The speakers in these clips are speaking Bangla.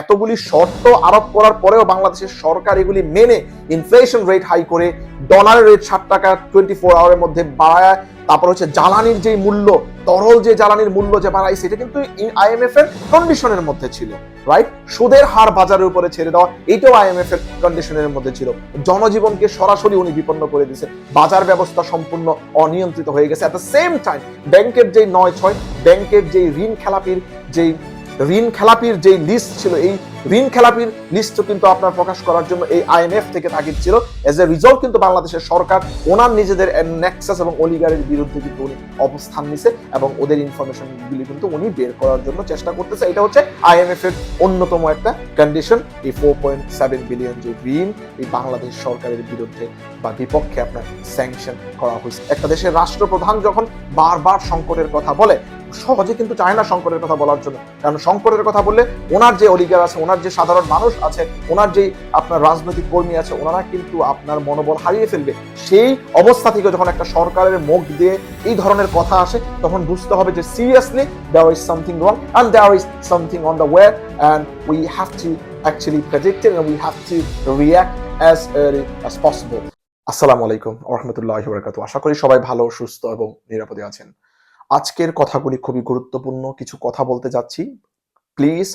এতগুলি শর্ত আরোপ করার পরেও বাংলাদেশের সরকার এগুলি মেনে ইনফ্লেশন রেট হাই করে ডলারের রেট ষাট টাকা টোয়েন্টি ফোর আওয়ারের মধ্যে বাড়ায়। তারপর হচ্ছে জ্বালানির যে মূল্য, তরল যে জ্বালানির মূল্য যে বাড়াইছে এটা কিন্তু আইএমএফ এর কন্ডিশনের মধ্যে ছিল রাইট সুদের হার বাজারের উপরে ছেড়ে দেওয়া, এটাও আইএমএফ এর কন্ডিশনের মধ্যে ছিল। জনজীবনকে সরাসরি উনি বিপন্ন করে দিয়েছে বাজার ব্যবস্থা সম্পূর্ণ অনিয়ন্ত্রিত হয়ে গেছে। এট দ্য সেম টাইম ব্যাংকের যে নয় ছয়, ব্যাংকের যে ঋণ খেলাপির যেই ঋণ খেলাপির যে লিস্ট ছিল, এই ঋণ খেলাপির লিস্ট কিন্তু আপনার প্রকাশ করার জন্য এই আইএমএফ থেকে তাগিদ ছিল। এজ এ রিজল্ট কিন্তু বাংলাদেশের সরকার ওনার নিজেদের নেক্সাস এবং অলিগারের বিরুদ্ধে কিন্তু উনি অবস্থান নিছে এবং ওদের ইনফরমেশন গুলি কিন্তু উনি বের করার জন্য চেষ্টা করতেছে। এটা হচ্ছে আইএমএফ এর অন্যতম একটা কন্ডিশন এই ফোর পয়েন্ট সেভেন বিলিয়ন যে ঋণ, এই বাংলাদেশ সরকারের বিরুদ্ধে বা বিপক্ষে আপনার স্যাংশন করা হয়েছে। একটা দেশের রাষ্ট্রপ্রধান যখন বারবার সংকটের কথা বলে সহজে কিন্তু চায় না সংকটের কথা বলার জন্য। কারণ সংকটের কথা বললে ওনার যে অলিগার আছে, ওনার যে সাধারণ মানুষ আছে, ওনার যে আপনার রাজনৈতিক কর্মী আছে, ওনারা কিন্তু আপনার মনোবল হারিয়ে ফেলবে। সেই অবস্থা থেকে যখন একটা সরকারের মুখ দিয়ে এই ধরনের কথা আসে, তখন বুঝতে হবে যে seriously there is something wrong and there is something on the way and we have to actually predict and we have to react as as possible. আসসালামু আলাইকুম রহমতুল্লাহ আশা করি সবাই ভালো, সুস্থ এবং নিরাপদে আছেন। আজকের কথাগুলি খুবই গুরুত্বপূর্ণ কিছু কথা বলতে যাচ্ছি please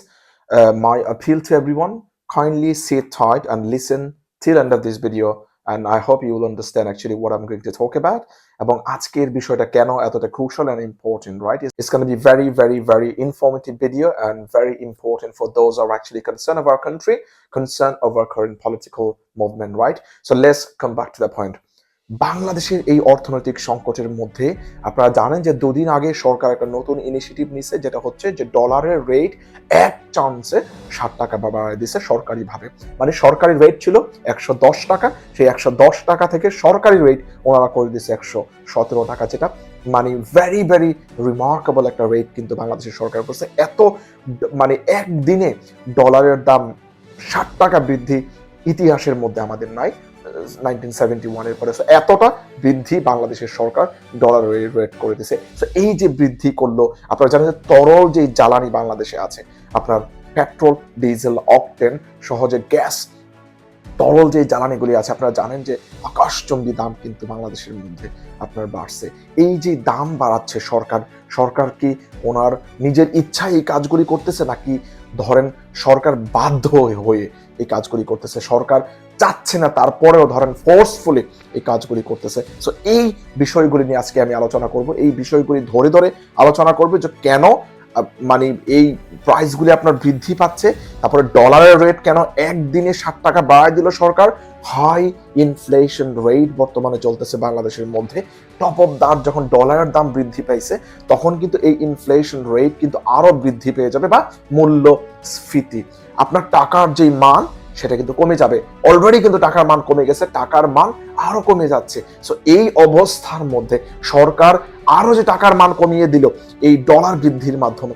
my appeal to everyone kindly sit tight and listen till end of this video and I hope you will understand actually what I'm going to talk about এবং আজকের বিষয়টা কেন এতটা crucial and important right it's going to be very very very informative video and very important for those who are actually concerned of our country concerned of our current political movement right so let's come back to the point বাংলাদেশের এই অর্থনৈতিক সংকটের মধ্যে আপনারা জানেন যে দুদিন আগে সরকার একটা নতুন ইনিশিয়েটিভ নিছে, যেটা হচ্ছে যে ডলারের রেট এক চান্সে ষাট টাকা বা বাড়ায় দিছে সরকারিভাবে। মানে সরকারি রেট ছিল একশো দশ টাকা, সেই একশো দশ টাকা থেকে সরকারি রেট ওনারা করে দিছে একশো সতেরো টাকা, যেটা মানে ভেরি ভেরি রিমার্কেবল একটা রেট কিন্তু বাংলাদেশের সরকার করছে। এত মানে একদিনে ডলারের দাম ষাট টাকা বৃদ্ধি ইতিহাসের মধ্যে আমাদের নাই। নাইনটিন সেভেন্টি ওয়ানের পরে। So, এতটা বৃদ্ধি বাংলাদেশের সরকার ডলার রেট করে দিছে So, এই যে বৃদ্ধি করল আপনারা জানেন যে তরল যে জ্বালানি বাংলাদেশে আছে আপনার পেট্রোল ডিজেল অকটেন সহজে গ্যাস তরল যে জ্বালানিগুলি আছে আপনারা জানেন যে আকাশচম্বী দাম কিন্তু বাংলাদেশের মধ্যে আপনার বাড়ছে। এই যে দাম বাড়াচ্ছে সরকার সরকার কি ওনার নিজের ইচ্ছায় এই কাজগুলি করতেছে নাকি ধরেন সরকার বাধ্য হয়ে এই কাজগুলি করতেছে? সরকার চাচ্ছে না, তারপরেও ধরেন ফোর্সফুলি এই কাজগুলি করতেছে। সো এই বিষয়গুলি নিয়ে আজকে আমি আলোচনা করব। এই বিষয়গুলি ধরে ধরে আলোচনা করব যে কেন মানে এই প্রাইসগুলি আপনার বৃদ্ধি পাচ্ছে, তারপরে ডলারের রেট কেন একদিনে ষাট টাকা বাড়ায় দিল সরকার? হাই ইনফ্লেশন রেট বর্তমানে চলতেছে বাংলাদেশের মধ্যে। টপ অফ দ্যাট যখন ডলারের দাম বৃদ্ধি পাইছে, তখন কিন্তু এই ইনফ্লেশন রেট কিন্তু আরও বৃদ্ধি পেয়ে যাবে বা মূল্যস্ফীতি। আপনার টাকার যেই মান সেটা কিন্তু কমে যাবে। অলরেডি কিন্তু টাকার মান কমে গেছে, টাকার মান আরও কমে যাচ্ছে। সো এই অবস্থার মধ্যে সরকার আরও যে টাকার মান কমিয়ে দিল, এই ডলার বৃদ্ধির মাধ্যমে,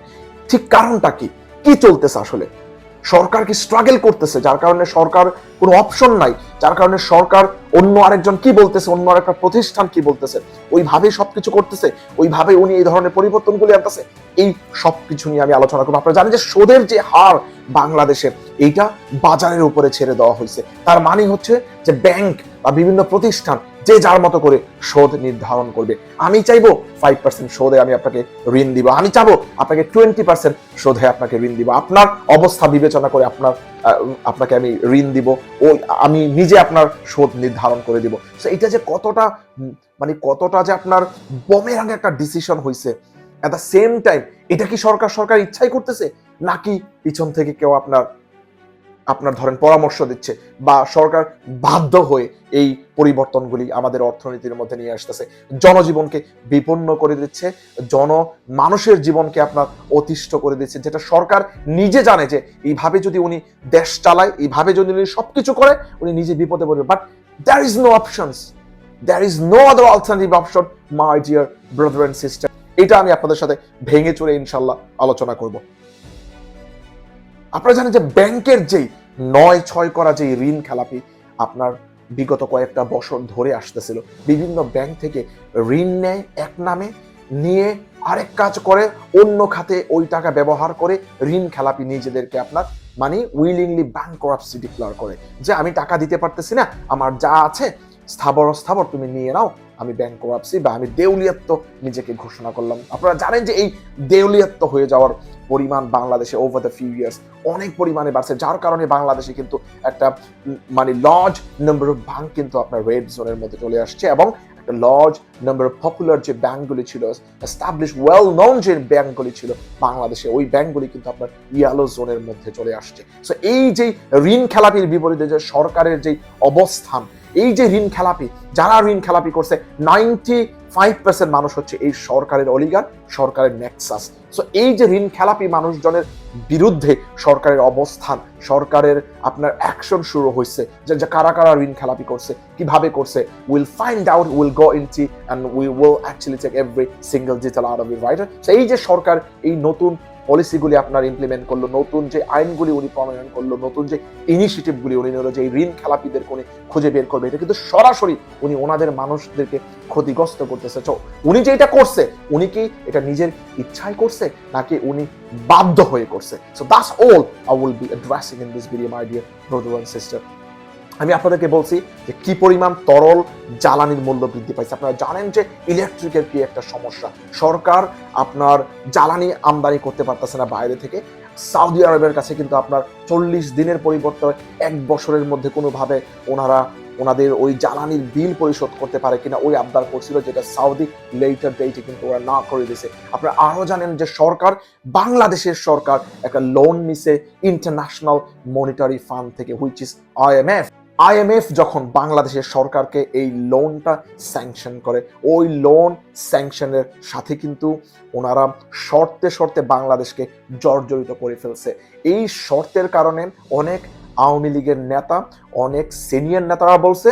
ঠিক কারণটা কি? কি চলতেছে আসলে? সরকার কি স্ট্রাগল করতেছে? যার কারণে সরকার কোনো অপশন নাই, যার কারণে সরকার অন্য আরেকজন কি বলতেছে, অন্য আরেকটা প্রতিষ্ঠান কি বলতেছে ওইভাবে সবকিছু করতেছে ওইভাবে উনি এই ধরনের পরিবর্তনগুলি আনতেছে, এই সবকিছু নিয়ে আমি আলোচনা করব। আপনারা জানেন যে সুদের যে হার বাংলাদেশের এইটা বাজারের উপরে ছেড়ে দেওয়া হয়েছে। তার মানে হচ্ছে যে ব্যাংক বা বিভিন্ন প্রতিষ্ঠান যে যার মতো করে সুদ নির্ধারণ করবে। আমি চাইব ফাইভ পার্সেন্ট সুদে আমি আপনাকে ঋণ দিব। আমি চাবো আপনাকে টোয়েন্টি পার্সেন্ট সুদে আপনাকে ঋণ দিব। আপনার অবস্থা বিবেচনা করে আপনার আপনাকে আমি ঋণ দিব। ও, আমি নিজে আপনার সুদ নির্ধারণ করে দিব। তো এটা যে কতটা মানে কতটা যে আপনার বমের আগে একটা ডিসিশন হয়েছে অ্যাট দ্য সেম টাইম এটা কি সরকার সরকার ইচ্ছাই করতেছে? নাকি পিছন থেকে কেউ আপনার আপনার ধরেন পরামর্শ দিচ্ছে বা সরকার বাধ্য হয়ে এই পরিবর্তনগুলি আমাদের অর্থনীতির মধ্যে নিয়ে আসতেছে। জনজীবনকে বিপন্ন করে দিচ্ছে জন মানুষের জীবনকে আপনার অতিষ্ঠ করে দিচ্ছে, যেটা সরকার নিজে জানে যে এইভাবে যদি উনি দেশ চালায়, এইভাবে যদি উনি সবকিছু করে, উনি নিজে বিপদে পড়বে। But there is no options there is no other alternative option my dear brother and sister এটা আমি আপনাদের সাথে ভেঙে চড়ে ইনশাল্লাহ আলোচনা করব। আপনারা জানেন যে ব্যাংকের যেই নয় ছয় করা যে ঋণ খেলাপি আপনার বিগত কয়েকটা বছর ধরে আসতেছিল। বিভিন্ন ব্যাংক থেকে ঋণ নেয় এক নামে, নিয়ে আরেক কাজ করে, অন্য খাতে ওই টাকা ব্যবহার করে ঋণ খেলাপি নিজেদেরকে আপনার মানে উইলিংলি ব্যাংক করাপসি ডিক্লেয়ার করে যে, আমি টাকা দিতে পারতেছি না, আমার যা আছে স্থাবর স্থাবর, তুমি নিয়ে নাও আমি ব্যাংক করাপসি বা আমি দেউলিয়াত্ব নিজেকে ঘোষণা করলাম। আপনারা জানেন যে এই দেউলিয়াত্ব হয়ে যাওয়ার পরিমাণ বাংলাদেশে ওভার দ্য ফিউ ইয়ার্স অনেক পরিমাণে বাড়ছে, যার কারণে বাংলাদেশে কিন্তু একটা মানে লজ নাম্বার অফ ব্যাংক কিন্তু আপনার রেড জোনের মধ্যে চলে আসছে এবং একটা লজ নাম্বার অফ পপুলার যে ব্যাংকগুলি ছিল এস্টাবলিশ ওয়েল নোন যে ব্যাংকগুলি ছিল বাংলাদেশে, ওই ব্যাংকগুলি কিন্তু আপনার ইয়ালো জোনের মধ্যে চলে আসছে। সো এই যে ঋণ খেলাপির বিপরীতে যে সরকারের যে অবস্থান এই যে ঋণ খেলাপি, যারা ঋণ খেলাপি করছে নাইনটি ফাইভ পার্সেন্ট মানুষ হচ্ছে এই সরকারের অলিগার সরকারের নেক্সাস সো এই যে ঋণ খেলাপি মানুষজনের বিরুদ্ধে সরকারের অবস্থান, সরকারের আপনার অ্যাকশন শুরু হয়েছে, যে কারা কারা ঋণ খেলাপি করছে, কীভাবে করছে will find out will go into and we will actually check every single detail out of it right এই যে সরকার, এই নতুন পলিসিগুলি আপনার ইমপ্লিমেন্ট করল, নতুন যে আইনগুলি উনি প্রণয়ন করল, নতুন যে ইনিশিয়েটিভগুলি উনি নিল, যে ঋণ খেলাপিদের উনি খুঁজে বের করবে, এটা কিন্তু সরাসরি উনি ওনাদের মানুষদেরকে ক্ষতিগ্রস্ত করতেছে। তো উনি যে এটা করছে, উনি কি এটা নিজের ইচ্ছায় করছে, নাকি উনি বাধ্য হয়ে করছে? So that's all I will be addressing in this video my dear brother and sister আমি আপনাদেরকে বলছি যে কি পরিমাণ তরল জ্বালানির মূল্য বৃদ্ধি পাইছে। আপনারা জানেন যে ইলেকট্রিকের কি একটা সমস্যা। সরকার আপনার জ্বালানি আমদানি করতে পারতেছে না বাইরে থেকে। সৌদি আরবের কাছে কিন্তু আপনার চল্লিশ দিনের পরিবর্তে এক বছরের মধ্যে কোনোভাবে ওনারা ওনাদের ওই জ্বালানির বিল পরিশোধ করতে পারে কিনা ওই আবদার করছিল যেটা সাউদি লেটার ডেটে কিন্তু ওরা না করে দিয়েছে আপনারা আরও জানেন যে সরকার, বাংলাদেশের সরকার একটা লোন নিছে ইন্টারন্যাশনাল মনিটারি ফান্ড থেকে হুইচ ইজ আইএমএফ আইএমএফ যখন বাংলাদেশের সরকারকে এই লোনটা স্যাংশন করে, ওই লোন স্যাংশনের সাথে কিন্তু ওনারা শর্তে শর্তে বাংলাদেশকে জর্জরিত করে ফেলছে। এই শর্তের কারণে অনেক আওয়ামী লীগের নেতা, অনেক সিনিয়র নেতারা বলছে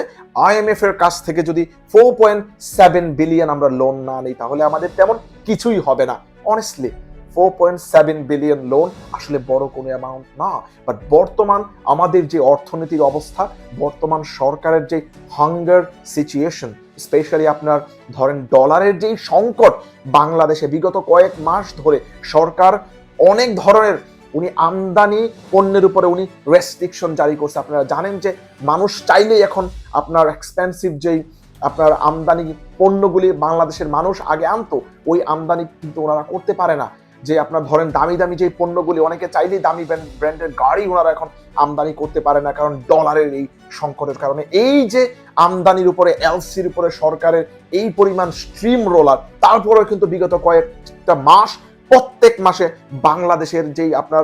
আইএমএফ এর কাছ থেকে যদি ফোর পয়েন্ট সেভেন বিলিয়ন আমরা লোন না নিই, তাহলে আমাদের তেমন কিছুই হবে না। Honestly four point seven billion loan আসলে বড় কোনো অ্যামাউন্ট না বাট বর্তমান আমাদের যে অর্থনীতির অবস্থা, বর্তমান সরকারের যে হাঙ্গার সিচুয়েশন স্পেশালি আপনার ধরেন ডলারের যেই সংকট বাংলাদেশে বিগত কয়েক মাস ধরে সরকার অনেক ধরনের উনি আমদানি পণ্যের উপরে উনি রেস্ট্রিকশন জারি করছে। আপনারা জানেন যে মানুষ চাইলেই এখন আপনার এক্সপেন্সিভ যেই আপনার আমদানি পণ্যগুলি বাংলাদেশের মানুষ আগে আনতো, ওই আমদানি কিন্তু ওনারা করতে পারে না। যে আপনার ধরেন দামি দামি যে পণ্যগুলি, অনেকে চাইলেই দামি ব্র্যান্ডের গাড়ি ওনারা এখন আমদানি করতে পারে না কারণ ডলারের এই সংকটের কারণে। এই যে আমদানির উপরে এলসির উপরে সরকারের এই পরিমাণ স্ট্রিম রোলার তারপরেও কিন্তু বিগত কয়েকটা মাস, প্রত্যেক মাসে বাংলাদেশের যেই আপনার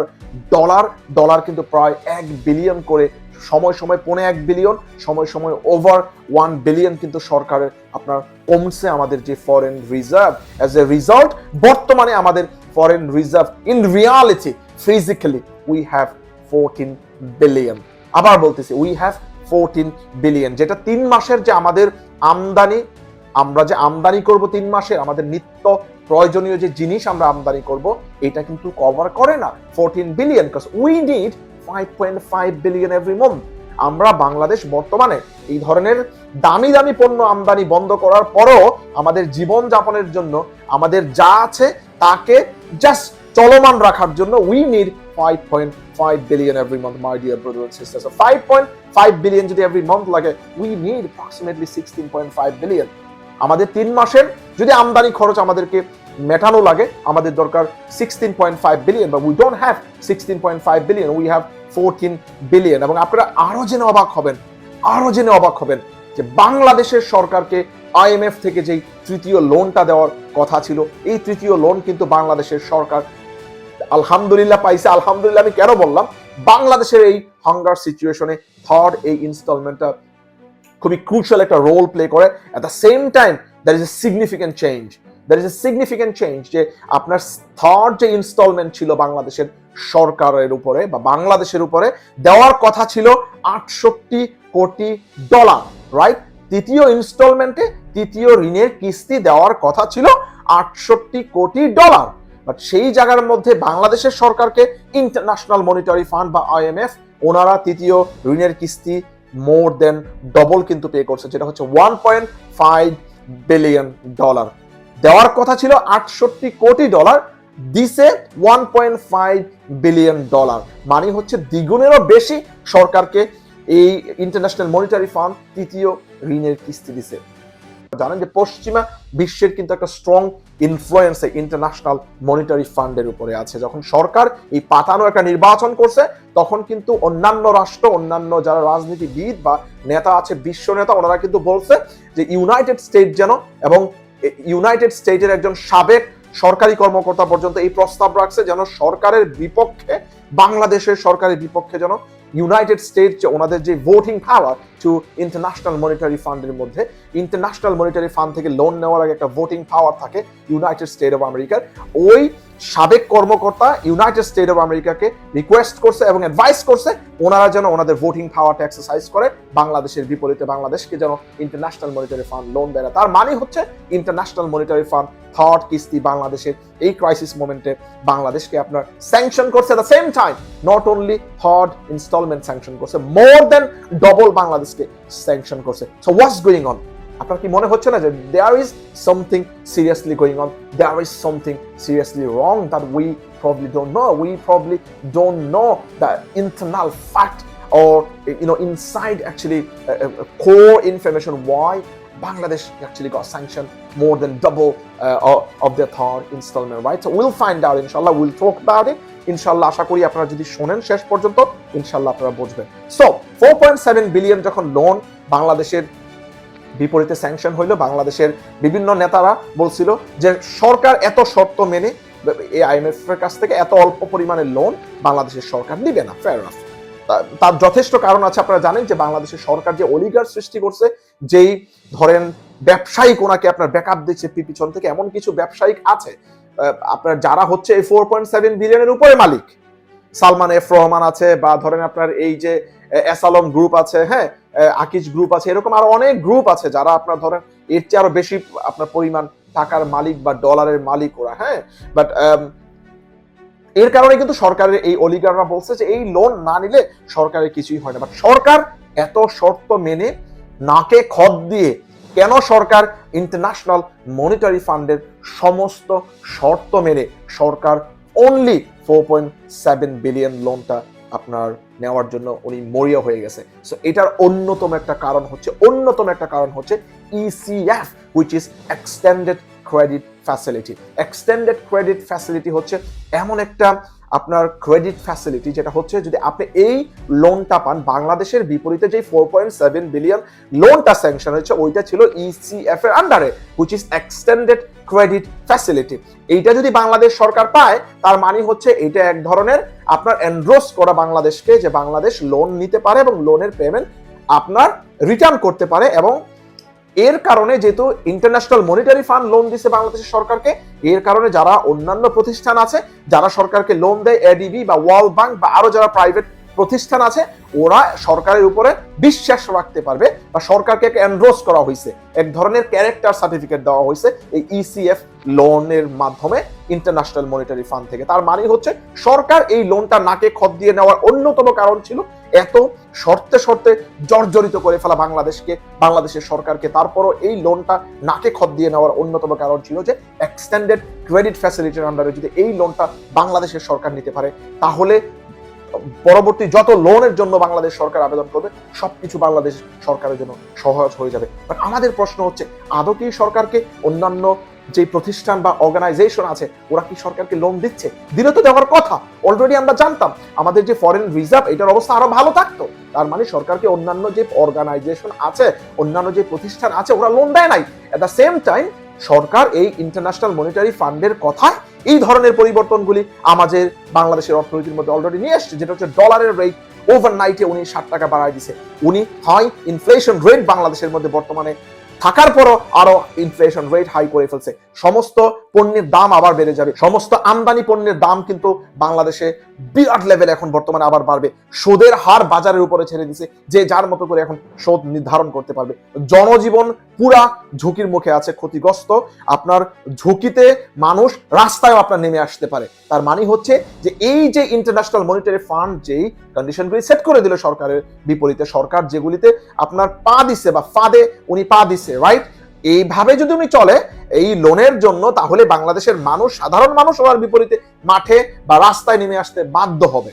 ডলার ডলার কিন্তু প্রায় এক বিলিয়ন করে সময় সময়, পৌনে এক বিলিয়ন সময় সময় ওভার ওয়ান বিলিয়ন কিন্তু সরকারের আপনার কমছে আমাদের যে foreign reserve as a result বর্তমানে আমাদের foreign reserve in reality physically we have fourteen billion আবার বলতেছি উই হ্যাভ ফোরটিন বিলিয়ন যেটা তিন মাসের যে আমাদের আমদানি, আমরা যে আমদানি করব তিন মাসের, আমাদের নিত্য প্রয়োজনীয় যে জিনিস আমরা আমদানি করব, এটা কিন্তু কভার করে না ফোরটিন বিলিয়ন কাজ we need five point five billion every আমরা বাংলাদেশ বর্তমানে এই ধরনের দামি দামি পণ্য আমদানি বন্ধ করার পরও আমাদের জীবন যাপনের জন্য আমাদের যা আছে তাকে জাস্ট চলমান রাখার জন্য we need five point five billion every month my dear brother and sister five point five billion যদি এভরি মান্থ লাগে we need approximately sixteen point five billion আমাদের তিন মাসের যদি আমদানি খরচ আমাদেরকে মেটানো লাগে, আমাদের দরকার সিক্সটিন পয়েন্ট ফাইভ বিলিয়ন বা we don't have sixteen point five billion we have fourteen billion এবং আপনারা আরও জেনে অবাক হবেন, আরও জেনে অবাক হবেন যে বাংলাদেশের সরকারকে আইএমএফ থেকে যেই তৃতীয় লোনটা দেওয়ার কথা ছিল, এই তৃতীয় লোন কিন্তু বাংলাদেশের সরকার আলহামদুলিল্লাহ পাইছে। আলহামদুলিল্লাহ আমি কেন বললাম? বাংলাদেশের এই হাঙ্গার সিচুয়েশনে থার্ড এই ইনস্টলমেন্টটা খুবই ক্রুশাল একটা রোল প্লে করে। At the same time there is a significant change there is a significant change যে আপনার থার্ড যে ইনস্টলমেন্ট ছিল বাংলাদেশের সরকারের উপরে বা বাংলাদেশের উপরে, দেওয়ার কথা ছিল আটষট্টি কোটি ডলার রাইট তৃতীয় ইনস্টলমেন্টে তৃতীয় ঋণের কিস্তি দেওয়ার কথা ছিল আটষট্টি কোটি ডলার। বাট সেই জায়গার মধ্যে বাংলাদেশের সরকারকে ইন্টারন্যাশনাল মনিটারি ফান্ড বা আইএমএফ ওনারা তৃতীয় ঋণের কিস্তি মোর দেন ডবল কিন্তু পে করছে, যেটা হচ্ছে one point five billion dollar দেওয়ার কথা ছিল আটষট্টি কোটি ডলার দিছে one point five billion dollar মানে হচ্ছে দ্বিগুণেরও বেশি সরকারকে এই ইন্টারন্যাশনাল মনিটারি ফান্ড তৃতীয় ঋণের কিস্তি দিছে। জানেন যে পশ্চিমা বিশ্বের কিন্তু একটা স্ট্রং ইনফ্লুয়েন্স ইন্টারন্যাশনাল মনিটারি ফান্ডের উপরে আছে। যখন সরকার এই পাতানো একটা নির্বাচন করছে, তখন কিন্তু অন্যান্য রাষ্ট্র, অন্যান্য যারা রাজনীতিবিদ বা নেতা আছে, বিশ্ব নেতা, ওনারা কিন্তু বলছে যে ইউনাইটেড স্টেট যেন এবং ইউনাইটেড স্টেটের একজন সাবেক সরকারি কর্মকর্তা পর্যন্ত এই প্রস্তাব রাখছে যেন সরকারের বিপক্ষে, বাংলাদেশের সরকারের বিপক্ষে যেন ইউনাইটেড স্টেট ওনাদের যে voting power to international monetary ফান্ডের মধ্যে ইন্টারন্যাশনাল মনিটারি ফান্ড থেকে লোন নেওয়ার আগে একটা ভোটিং পাওয়ার থাকে ইউনাইটেড স্টেট অফ আমেরিকার ওই সাবেক কর্মকর্তা ইউনাইটেড স্টেট অফ আমেরিকাকে রিকোয়েস্ট করছে এবং অ্যাডভাইস করছে ওনারা যেন ওনাদের ভোটিং পাওয়ারটা এক্সারসাইজ করে, বাংলাদেশের বিপরীতে বাংলাদেশকে যেন ইন্টারন্যাশনাল মনিটারি ফান্ড লোন দেয় তার মানে হচ্ছে ইন্টারন্যাশনাল মনিটারি ফান্ড থার্ড কিস্তি বাংলাদেশের এই ক্রাইসিস মোমেন্টে বাংলাদেশকে আপনার স্যাংশন করছে the same time not only third instalment sanction করছে মোর দেন ডবল বাংলাদেশকে স্যাংশন করছে। সো হোয়াটস গোয়িং অন আপনার কি মনে হচ্ছে না যে there is something seriously going on there is something seriously wrong that we probably don't know we probably don't know the internal fact or you know inside actually co information why Bangladesh actually গ sanction more than double of the third instalment right will find out ইনশাল্লাহ উইল টক অ্যাবাউট ইট ইনশাল্লাহ আশা করি আপনারা যদি শোনেন শেষ পর্যন্ত ইনশাল্লাহ আপনারা বুঝবেন। So four point seven billion যখন লোন বাংলাদেশের বিপরীতে স্যাংশন হইল। বাংলাদেশের বিভিন্ন নেতারা বলছিল যে সরকার এত শর্ত মেনে এই আইএমএফ এর কাছ থেকে এত অল্প পরিমাণে লোন বাংলাদেশের সরকার নিবে না। ফেয়ার তার যথেষ্ট কারণ আছে। আপনারা জানেন যে বাংলাদেশের সরকার যে অলিগার সৃষ্টি করছে, যেই ধরেন ব্যবসায়িক ওনাকে আপনার ব্যাকআপ দিচ্ছে পি- পিছন থেকে, এমন কিছু ব্যবসায়িক আছে। আপনার যারা হচ্ছে এই ফোর পয়েন্ট সেভেন বিলিয়নের উপরে মালিক, সালমান এফ রহমান আছে বা ধরেন আপনার এই যে এসালম গ্রুপ আছে হ্যাঁ আকিজ গ্রুপ আছে, এরকম আরও অনেক গ্রুপ আছে যারা আপনার ধরেন এর চেয়ে আরও বেশি আপনার পরিমাণ টাকার মালিক বা ডলারের মালিক ওরা হ্যাঁ? বাট এর কারণে কিন্তু সরকারের এই অলিগাররা বলছে যে এই লোন না নিলে সরকারের কিছুই হয় না। বাট সরকার এত শর্ত মেনে নাকে খদ দিয়ে কেন সরকার ইন্টারন্যাশনাল মনিটারি ফান্ডের সমস্ত শর্ত মেনে সরকার only four point seven billion লোনটা আপনার নেওয়ার জন্য উনি মরিয়া হয়ে গেছে। সো এটার অন্যতম একটা কারণ হচ্ছে, অন্যতম একটা কারণ হচ্ছে ECF which is extended credit facility extended credit facility হচ্ছে এমন একটা আপনার ক্রেডিট ফ্যাসিলিটি যেটা হচ্ছে যদি আপনি এই লোনটা পান, বাংলাদেশের বিপরীতে যে ফোর পয়েন্ট সেভেন বিলিয়ন লোনটা স্যাংশন হয়েছে, ওইটা ছিল ইসিএফ এর আন্ডারে which is extended credit facility এইটা যদি বাংলাদেশ সরকার পায়, তার মানে হচ্ছে এটা এক ধরনের আপনার এনরোস করা বাংলাদেশকে, যে বাংলাদেশ লোন নিতে পারে এবং লোনের পেমেন্ট আপনার রিটার্ন করতে পারে এবং এর কারণে যেহেতু ইন্টারন্যাশনাল মনিটারি ফান্ড লোন দিছে বাংলাদেশের সরকারকে, এর কারণে যারা অন্যান্য প্রতিষ্ঠান আছে, যারা সরকারকে লোন দেয় এডিবি বা ওয়ার্ল্ড ব্যাংক বা আরও যারা প্রাইভেট প্রতিষ্ঠান আছে, ওরা সরকারের উপরে বিশ্বাস রাখতে পারবে বা সরকারকে এনরোস করা হয়েছে। এক ধরনের ক্যারেক্টার সার্টিফিকেট দেওয়া হয়েছে এই E ইসিএফ লোনের মাধ্যমে ইন্টারন্যাশনাল মনিটারি ফান্ড থেকে। তার মানে হচ্ছে সরকার এই লোনটা নাকে খত দিয়ে নেওয়ার অন্যতম কারণ ছিল এত শর্তে শর্তে জর্জরিত করে ফেলা বাংলাদেশকে, বাংলাদেশের সরকারকে। তারপরও এই লোনটা নাকে খত দিয়ে নেওয়ার অন্যতম কারণ ছিল যে এক্সটেন্ডেড ক্রেডিট ফ্যাসিলিটির আন্ডারে যদি এই লোনটা বাংলাদেশের সরকার নিতে পারে, তাহলে পরবর্তী যত লোনের জন্য বাংলাদেশ সরকার আবেদন করবে, সবকিছু বাংলাদেশ সরকারের জন্য সহজ হয়ে যাবে। বাট আমাদের প্রশ্ন হচ্ছে, আদৌ কি সরকারকে অন্যান্য যে প্রতিষ্ঠান বা অর্গানাইজেশন আছে, ওরা কি সরকারকে লোন দিচ্ছে? দিলে তো দেওয়ার কথা অলরেডি আমরা জানতাম। আমাদের যে ফরেন রিজার্ভ এটার অবস্থা আরও ভালো থাকতো। তার মানে সরকারকে অন্যান্য যে অর্গানাইজেশন আছে, অন্যান্য যে প্রতিষ্ঠান আছে, ওরা লোন দেয় নাই। অ্যাট দ্য সেম টাইম সরকার এই ইন্টারন্যাশনাল মনিটারি ফান্ডের কথায় এই ধরনের পরিবর্তনগুলি আমাদের বাংলাদেশের অর্থনীতির মধ্যে অলরেডি নিয়ে আসছে যেটা হচ্ছে ডলারের রেট ওভারনাইটে উনি ষাট টাকা বাড়ায় দিছে উনি হয় ইনফ্লেশন রেট বাংলাদেশের মধ্যে বর্তমানে থাকার পরও আরও ইনফ্লেশন রেট হাই করে ফেলছে। সমস্ত পণ্যের দাম আবার বেড়ে যাবে। সমস্ত আমদানি পণ্যের দাম কিন্তু বাংলাদেশে বিরাট লেভেল এখন বর্তমানে আবার বাড়বে। সুদের হার বাজারের উপরে ছেড়ে দিছে, যে যার মতো করে এখন সুদ নির্ধারণ করতে পারবে। জনজীবন পুরা ঝুঁকির মুখে আছে, ক্ষতিগ্রস্ত। আপনার ঝুঁকিতে মানুষ রাস্তায় আপনার নেমে আসতে পারে। তার মানে হচ্ছে যে এই যে ইন্টারন্যাশনাল মনিটারি ফান্ড যেই কন্ডিশনগুলি সেট করে দিল সরকারের বিপরীতে, সরকার যেগুলিতে আপনার পা দিছে বা ফাঁদে উনি পা দিছে রাইট এইভাবে যদি উনি চলে, এই লোনের জন্য তাহলে বাংলাদেশের মানুষ, সাধারণ মানুষ হওয়ার বিপরীতে মাঠে বা রাস্তায় নেমে আসতে বাধ্য হবে।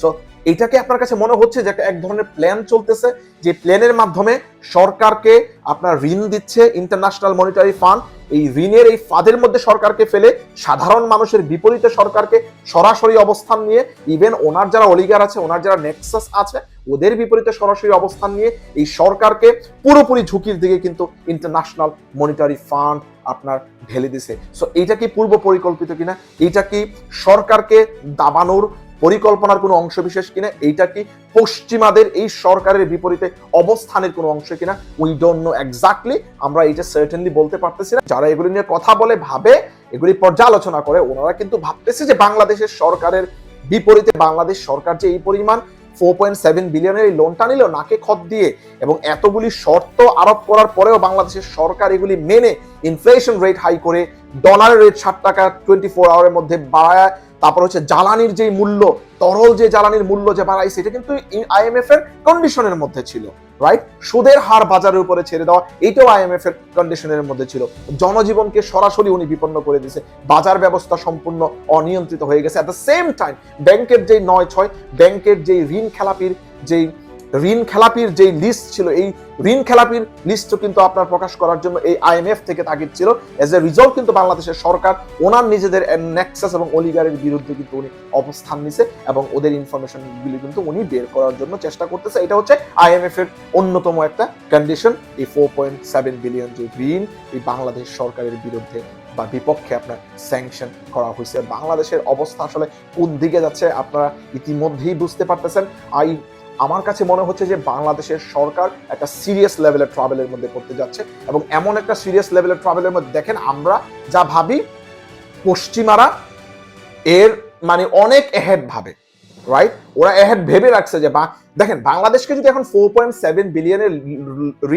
সো এইটাকে আপনার কাছে মনে হচ্ছে যে এক ধরনের প্ল্যান চলতেছে, যে প্ল্যানের মাধ্যমে সরকারকে আপনার ঋণ দিচ্ছে ইন্টারন্যাশনাল মনিটারি ফান্ড এই ঋণের এই ফাঁদের মধ্যে সরকারকে ফেলে সাধারণ মানুষের বিপরীতে সরকারকে সরাসরি অবস্থান নিয়ে ইভেন ওনার যারা অলিগার আছে, ওনার যারা নেক্সাস আছে, ওদের বিপরীতে সরাসরি অবস্থান নিয়ে এই সরকারকে পুরোপুরি ঝুঁকির দিকে কিন্তু ইন্টারন্যাশনাল মনিটারি ফান্ড আপনার ঢেলে দিছে। সো এইটা কি পূর্ব পরিকল্পিত কিনা? এইটা কি সরকারকে দাবানোর পরিকল্পনার কোনো অংশ বিশেষ কিনা, এইটা কি পশ্চিমাদের এই সরকারের বিপরীতে অবস্থানের কোনো অংশ কিনা উই ডোন্ট নো এক্স্যাক্টলি আমরা এইটা সার্টেনলি বলতে পারতেছি না। যারা এগুলি নিয়ে কথা বলে, ভাবে, এগুলি পর্যালোচনা করে, ওনারা কিন্তু ভাবতেছে যে বাংলাদেশের সরকারের বিপরীতে বাংলাদেশ সরকার যে এই পরিমাণ ফোর পয়েন্ট সেভেন বিলিয়নের এই লোনটা নিল, নাকে খত দিয়ে, এবং এতগুলি শর্ত আরোপ করার পরেও বাংলাদেশের সরকার এগুলি মেনে ইনফ্লেশন রেট হাই করে ডলারের রেট ষাট টাকা টোয়েন্টি ফোর আওয়ারের মধ্যে বাড়ায় তারপর হচ্ছে জ্বালানির যে মূল্য, তরল যে জ্বালানির মূল্য যে বাড়াইছে এটা কিন্তু আইএমএফ এর কন্ডিশনের মধ্যে ছিল রাইট সুদের হার বাজারের উপরে ছেড়ে দেওয়া, এটাও আইএমএফ এর কন্ডিশনের মধ্যে ছিল। জনজীবনকে সরাসরি উনি বিপন্ন করে দিয়েছে। বাজার ব্যবস্থা সম্পূর্ণ অনিয়ন্ত্রিত হয়ে গেছে। অ্যাট দ্য সেম টাইম ব্যাংকের যেই নয় ছয়, ব্যাংকের যেই ঋণ খেলাপির, যেই ঋণ খেলাপির যেই লিস্ট ছিল, এই ঋণ খেলাপির লিস্টও কিন্তু আপনার প্রকাশ করার জন্য এই আইএমএফ থেকে তাগিদ ছিল। এজ এ রিজল্ট কিন্তু বাংলাদেশের সরকার ওনার নিজেদের নেক্সাস এবং অলিগারের বিরুদ্ধে কিন্তু উনি অবস্থান নিছে এবং ওদের ইনফরমেশন গুলি কিন্তু উনি বের করার জন্য চেষ্টা করতেছে। এটা হচ্ছে আইএমএফ এর অন্যতম একটা কন্ডিশন এই ফোর পয়েন্ট সেভেন বিলিয়ন যে ঋণ এই বাংলাদেশ সরকারের বিরুদ্ধে বা বিপক্ষে আপনার স্যাংশন করা হয়েছে। বাংলাদেশের অবস্থা আসলে কোন দিকে যাচ্ছে আপনারা ইতিমধ্যেই বুঝতে পারতেছেন। আই আমার কাছে মনে হচ্ছে যে বাংলাদেশের সরকার একটা সিরিয়াস লেভেলের ট্রাভেলের মধ্যে করতে যাচ্ছে এবং এমন একটা সিরিয়াস লেভেলের ট্রাভেলের মধ্যে দেখেন আমরা যা ভাবি, পশ্চিমারা এর মানে অনেক এহেড ভাবে রাইট ওরা এহেড ভেবে রাখছে যে বা, দেখেন বাংলাদেশকে যদি এখন ফোর পয়েন্ট সেভেন বিলিয়নের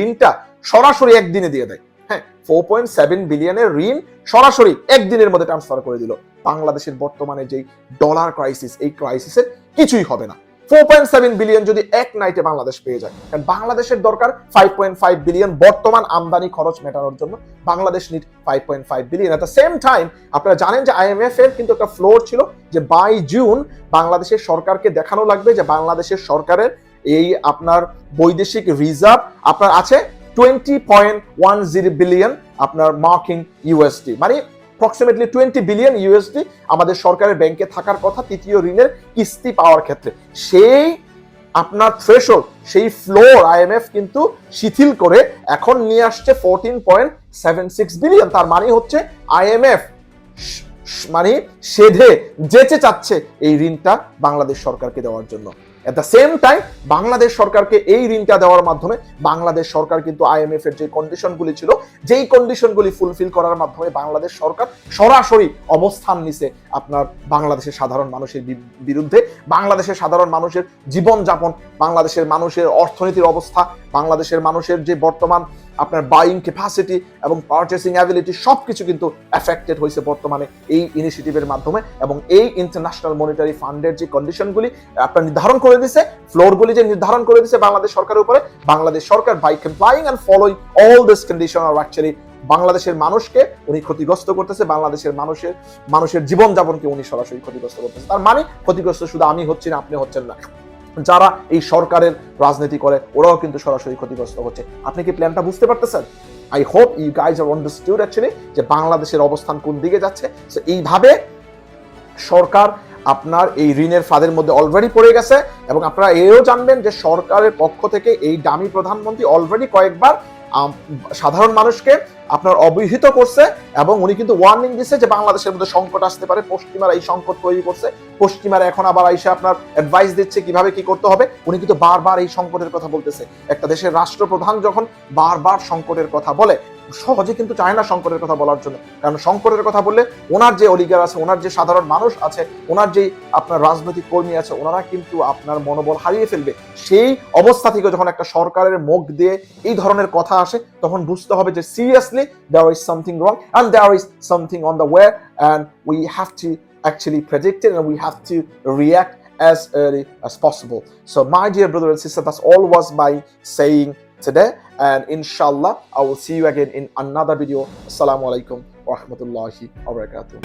ঋণটা সরাসরি একদিনে দিয়ে দেয় হ্যাঁ ফোর পয়েন্ট সেভেন বিলিয়নের ঋণ সরাসরি একদিনের মধ্যে ট্রান্সফার করে দিল। বাংলাদেশের বর্তমানে যেই ডলার ক্রাইসিস এই ক্রাইসিসের কিছুই হবে না। ফোর পয়েন্ট সেভেন বিলিয়ন যদি এক নাইটে বাংলাদেশ পেয়ে যায়, কারণ বাংলাদেশের দরকার ফাইভ পয়েন্ট ফাইভ বিলিয়ন বর্তমান আমদানি খরচ মেটানোর জন্য। Bangladesh net five point five billion at the same time আপনারা জানেন যে আইএমএফ এর কিন্তু একটা ফ্লোর ছিল যে বাই জুন বাংলাদেশের সরকারকে দেখানো লাগবে যে বাংলাদেশের সরকারের এই আপনার বৈদেশিক রিজার্ভ আপনার আছে twenty point one zero billion আপনার মার্কিং ইউএসডি মানে অ্যাপ্রক্সিমেটলি টোয়েন্টি বিলিয়ন ইউএসডি আমাদের সরকারের ব্যাংকে থাকার কথা তৃতীয় ঋণের কিস্তি পাওয়ার ক্ষেত্রে। সেই আপনার থ্রেশল সেই ফ্লোর আইএমএফ কিন্তু শিথিল করে এখন নিয়ে আসছে fourteen point seven six billion তার মানে হচ্ছে আইএমএফ মানে সেধে, যেচে চাচ্ছে এই ঋণটা বাংলাদেশ সরকারকে দেওয়ার জন্য। At the same time Bangladesh সরকারকে এই ঋণটা দেওয়ার মাধ্যমে বাংলাদেশ সরকার কিন্তু আইএমএফ এর যে কন্ডিশনগুলি ছিল, যেই কন্ডিশনগুলি ফুলফিল করার মাধ্যমে বাংলাদেশ সরকার সরাসরি অবস্থান নিছে আপনার বাংলাদেশের সাধারণ মানুষের বিরুদ্ধে। বাংলাদেশের সাধারণ মানুষের জীবনযাপন, বাংলাদেশের মানুষের অর্থনীতির অবস্থা বাংলাদেশের মানুষের যে বর্তমান আপনার বাইং ক্যাপাসিটি এবং পারচেসিং অ্যাবিলিটি সব কিছু কিন্তু এফেক্টেড হয়েছে বর্তমানে এই ইনিশিয়েটিভের মাধ্যমে এবং এই ইন্টারন্যাশনাল মনিটারি ফান্ডের যে কন্ডিশনগুলি আপনার নির্ধারণ করে দিছে ফ্লোরগুলি যে নির্ধারণ করে দিছে বাংলাদেশ সরকারের উপরে, বাংলাদেশ সরকার by complying and following all this condition R actually বাংলাদেশের মানুষকে উনি ক্ষতিগ্রস্ত করতেছে, বাংলাদেশের মানুষের মানুষের জীবনযাপনকে উনি সরাসরি ক্ষতিগ্রস্ত করতেছে। তার মানে ক্ষতিগ্রস্ত শুধু আমি হচ্ছি না, আপনি হচ্ছেন না। যারা এই সরকারের রাজনীতি করে, ওরাও কিন্তু সরাসরি ক্ষতিগ্রস্ত হচ্ছে। আপনি কি প্ল্যানটা বুঝতে পারতেছেন? I hope you guys are understood actually যে বাংলাদেশের অবস্থান কোন দিকে যাচ্ছে। সো এইভাবে সরকার আপনার এই ঋণের ফাঁদের মধ্যে অলরেডি পড়ে গেছে এবং আপনারা এও জানবেন যে সরকারের পক্ষ থেকে এই দামি প্রধানমন্ত্রী অলরেডি কয়েকবার সাধারণ মানুষকে আপনার অবহিত করছে এবং উনি কিন্তু ওয়ার্নিং দিচ্ছে যে বাংলাদেশের মধ্যে সংকট আসতে পারে, পশ্চিমারা এই সংকট তৈরি করছে, পশ্চিমার এখন আবার এসে আপনার অ্যাডভাইস দিচ্ছে কীভাবে কি করতে হবে। উনি কিন্তু বারবার এই সংকটের কথা বলতেছে। একটা দেশের রাষ্ট্রপ্রধান যখন বারবার সংকটের কথা বলে সহজে কিন্তু চায় না সংকটের কথা বলার জন্য কারণ সংকটের কথা বললে ওনার যে অলিগার আছে ওনার যে সাধারণ মানুষ আছে ওনার যে আপনার রাজনৈতিক কর্মী আছে ওনারা কিন্তু আপনার মনোবল হারিয়ে ফেলবে সেই অবস্থা থেকে যখন একটা সরকারের মুখ দিয়ে এই ধরনের কথা আসে তখন বুঝতে হবে যে seriously there is something wrong and there is something on the way and we have to predict it and we have to react as early as possible. So, my dear brother and sister, that's all was saying today. And inshallah I will see you again in another video. Assalamu alaikum wa rahmatullahi wa barakatuh